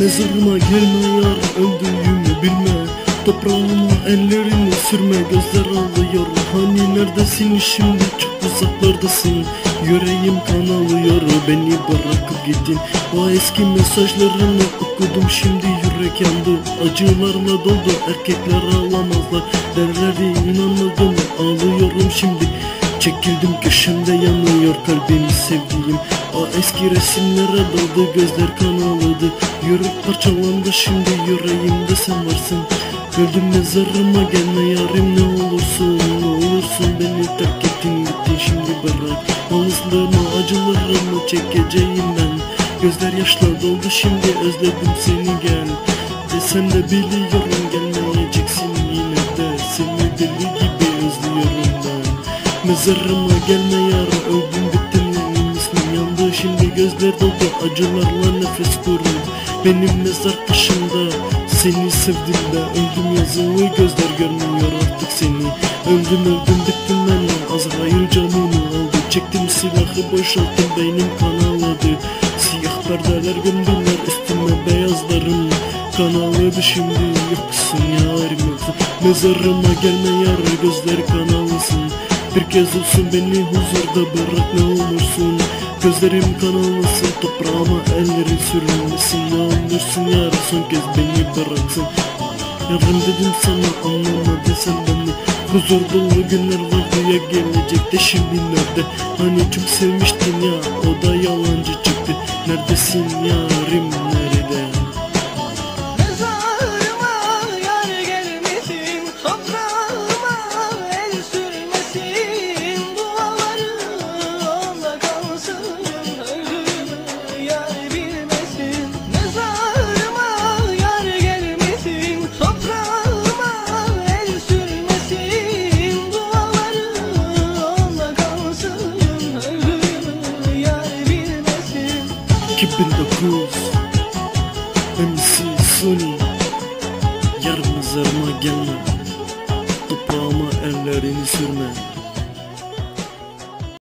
Mezarıma gelme yar öldüğümü bilme Toprağıma ellerini sürme gözler ağlıyor. Hani neredesin şimdi çok uzaklardasın. Yüreğim kan alıyor beni bırakıp gittin. O eski mesajlarını okudum şimdi yürek yandı. Acılarla doldu erkekler ağlamazlar. Derleri inanmadım ağlıyorum şimdi. Çekildim köşemde yanıyor kalbimi sevdiğim O eski resimlere daldı gözler kan ağladı. Yürek parçalandı şimdi yüreğimde sen varsın. Öldüm mezarıma gelme yarim ne olursun Ne olursun. Beni terk ettin gittin şimdi bırak. Yalnızlığımı acılarımı çekeceğim ben. Gözler yaşla doldu şimdi özledim seni gel. Desem de biliyorum gelmeyeceksin yine de. Seni deli gibi özlüyorum ben. Mezarıma gelme yar öldüm gözler doldu acılarla nefes kurur Benim mezar taşımda seni sevdim de öldüm yazılı gözler görmüyor artık seni. Öldüm öldüm bittim ben Azrail canımı aldı. Çektim silahı boşalttım beynim kan ağladı. Siyah perdeler gömdüler üstüme beyazlarım Kan ağladı şimdi yoksun yarim Mezarıma gelme yar gözler kan ağlasın bir kez olsun beni huzurda bırak ne olursun Gözlerim kan almasın toprağıma ellerin sürülmesin. Ne olursun yar son kez beni bıraksın. Yarım dedim sana anlama desen beni. Huzur dolu günler vardı ya gelecekte şimdi nerede? Hani çok sevmiştin ya o da yalancı çıktı. Neredesin yarim 2009 MC Sony. Yar mezarıma gelme. Toprağıma ellerini sürme